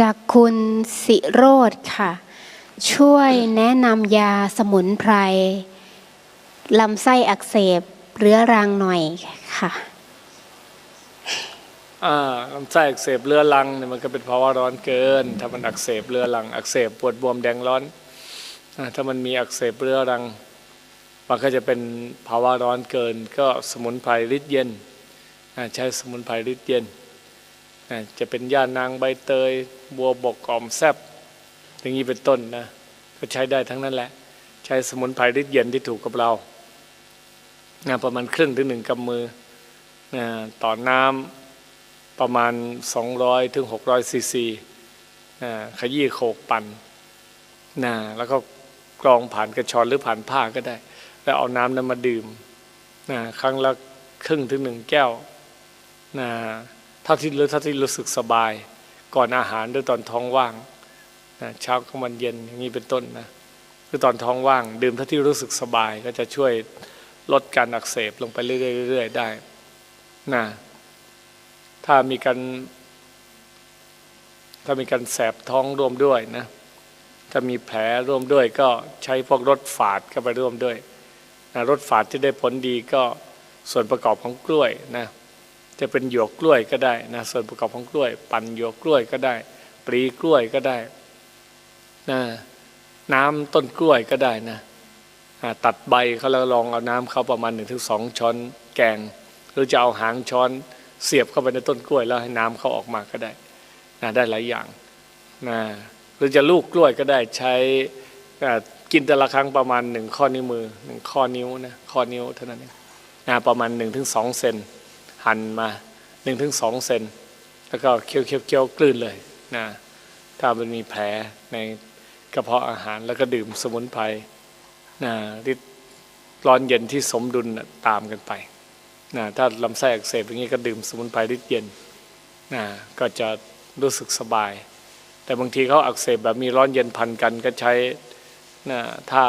จากคุณสิโรธค่ะ ช่วยแนะนำยาสมุนไพรลำไส้อักเสบเรื้อรังหน่อยค่ะอ่าลำไส้อักเสบเรื้อรังเนี่ยมันก็เป็นภาวะร้อนเกิน ถ้ามันอักเสบเรื้อรังอักเสบปวดบวมแดงร้อนถ้ามันมีอักเสบเรื้อรัง มันก็จะเป็นภาวะร้อนเกิน ก็สมุนไพรฤทธิ์เย็นใช้สมุนไพรฤทธิ์เย็น จะเป็นย่านางใบเตย บัวบกกอมแซบอย่างนี้เป็นต้นนะก็ใช้ได้ทั้งนั้นแหละ ใช้สมุนไพรฤทธิ์เย็นที่ถูกกับเรานะประมาณครึ่งถึงหนึ่งกำมือนะต่อน้ำประมาณ 200ถึง600ซีซีนะขยี้โขกปั่นนะแล้วก็กรองผ่านกระชอนหรือผ่านผ้าก็ได้ แล้วเอาน้ำนั้นมาดื่มนะครั้งละครึ่งถึงหนึ่งแก้วนะ เท่าที่รู้เท่าที่รู้สึกสบาย ก่อนอาหารหรือตอนท้องว่างนะเช้ากลางวันเย็นอย่างนี้เป็นต้นนะคือตอนท้องว่าง ดื่มเท่าที่รู้สึกสบายก็จะช่วยลดการอักเสบลงไปเรื่อยๆได้นะถ้ามีการถ้ามีการแสบท้องร่วมด้วยนะถ้ามีแผลร่วมด้วย ก็ใช้พวกรสฝาดเข้าไปร่วมด้วยนะรสฝาดที่ได้ผลดีก็ส่วนประกอบของกล้วยนะ จะเป็นหยวกกล้วยก็ได้นะส่วนประกอบของกล้วย ปั่นหยวกกล้วยก็ได้ ปลีกล้วยก็ได้นะน้ำต้นกล้วยก็ได้นะตัดใบเขาแล้วลองเอาน้ำเขาประมาณหนึ่งถึงสองช้อนแกง หรือจะเอาหางช้อนเสียบเข้าไปในต้นกล้วยแล้วให้น้ำเขาออกมาก็ได้นะได้หลายอย่างนะหรือจะลูกกล้วยก็ได้ใช้กินแต่ละครั้งประมาณหนึ่งข้อนิ้วมือหนึ่งข้อนิ้วนะข้อนิ้วเท่านั้นนะประมาณหนึ่งถึงสองเซน หั่นมาหนึ่งถึงสองเซนแล้วก็เคี้ยวเคี้ยวเคี้ยวกลืนเลยนะถ้ามันมีแผลในกระเพาะอาหารแล้วก็ดื่มสมุนไพรนะริดร้อนเย็นที่สมดุลตามกันไปนะถ้าลำไส้อักเสบอย่างนี้ก็ดื่มสมุนไพรทธิ์เย็นนะก็จะรู้สึกสบาย แต่บางทีเขาอักเสบแบบมีร้อนเย็นพันกันก็ใช้นะถ้า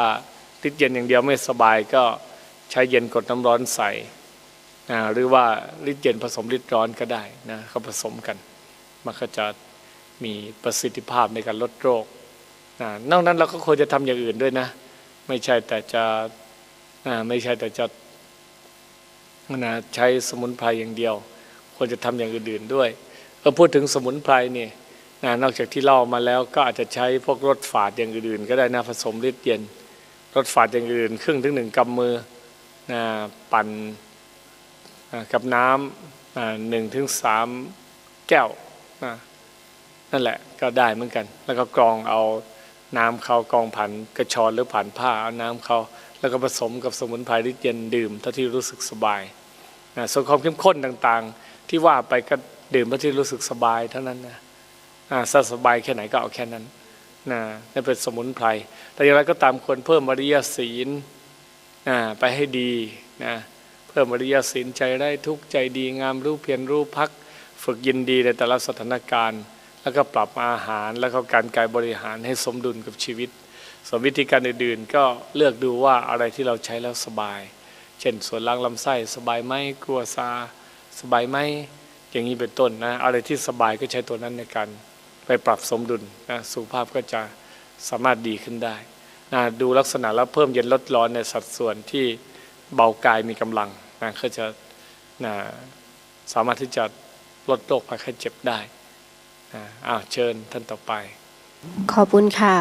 ฤทธิ์เย็นอย่างเดียวไม่สบายก็ใช้เย็นกดน้ำร้อนใส่ นะหรือว่าฤทธิ์เย็นผสมฤทธิ์ร้อนก็ได้นะเขาผสมกัน มันก็จะมีประสิทธิภาพในการลดโรคนะนอกนั้นเราก็ควรจะทำอย่างอื่นด้วยนะ ไม่ใช่แต่จะอ่าไม่ใช่แต่จะนะใช้สมุนไพรอย่างเดียว ควรจะทำอย่างอื่นๆด้วยเออพูดถึงสมุนไพรนี่นะนอกจากที่เล่ามาแล้วก็อาจจะใช้พวกรสฝาดอย่างอื่นๆ ก็ได้นะผสมฤทธิ์เย็นรสฝาดอย่างอื่นครึ่งถึงหนึ่งกำมือนะปั่น กับน้ำหนึ่งถึงสามแก้วนั่นแหละก็ได้เหมือนกัน แล้วก็กรองเอาน้ำเขากรองผ่านกระชอนหรือผ่านผ้าเอาน้ำเขาแล้วก็ผสมกับสมุนไพรทธิ์เย็นดื่มเท่าที่รู้สึกสบายนะส่วนความเข้มข้นต่างๆ ที่ว่าไปก็ดื่มเพื่อที่รู้สึกสบายเท่านั้นนะอ่าถ้าสบายแค่ไหนก็เอาแค่นั้นนะนั่นเป็นสมุนไพรแต่อย่างไรก็ตามควรเพิ่มมริยศีลนะไปให้ดีนะ พิ่มมริยศีลใจได้ทุกใจดีงามรู้เพียรรู้พัก ฝึกยินดีในแต่ละสถานการณ์ แล้วก็ปรับอาหารแล้วก็การกายบริหารให้สมดุลกับชีวิตส่วนวิธีการอื่นๆ ก็เลือกดูว่าอะไรที่เราใช้แล้วสบาย เช่นส่วนล้างลำไส้สบายไหมกลัวซาสบายไหมอย่างนี้เป็นต้นนะอะไรที่สบายก็ใช้ตัวนั้นในการไปปรับสมดุลนะสุขภาพก็จะสามารถดีขึ้นได้นะดูลักษณะแล้วเพิ่มเย็นลดร้อนในสัดส่วนที่เบากายมีกำลัง นะก็จะนะสามารถที่จะลดโรคภัยไข้เจ็บได้นะอ้าวเชิญท่านต่อไป ขอบคุณค่ะ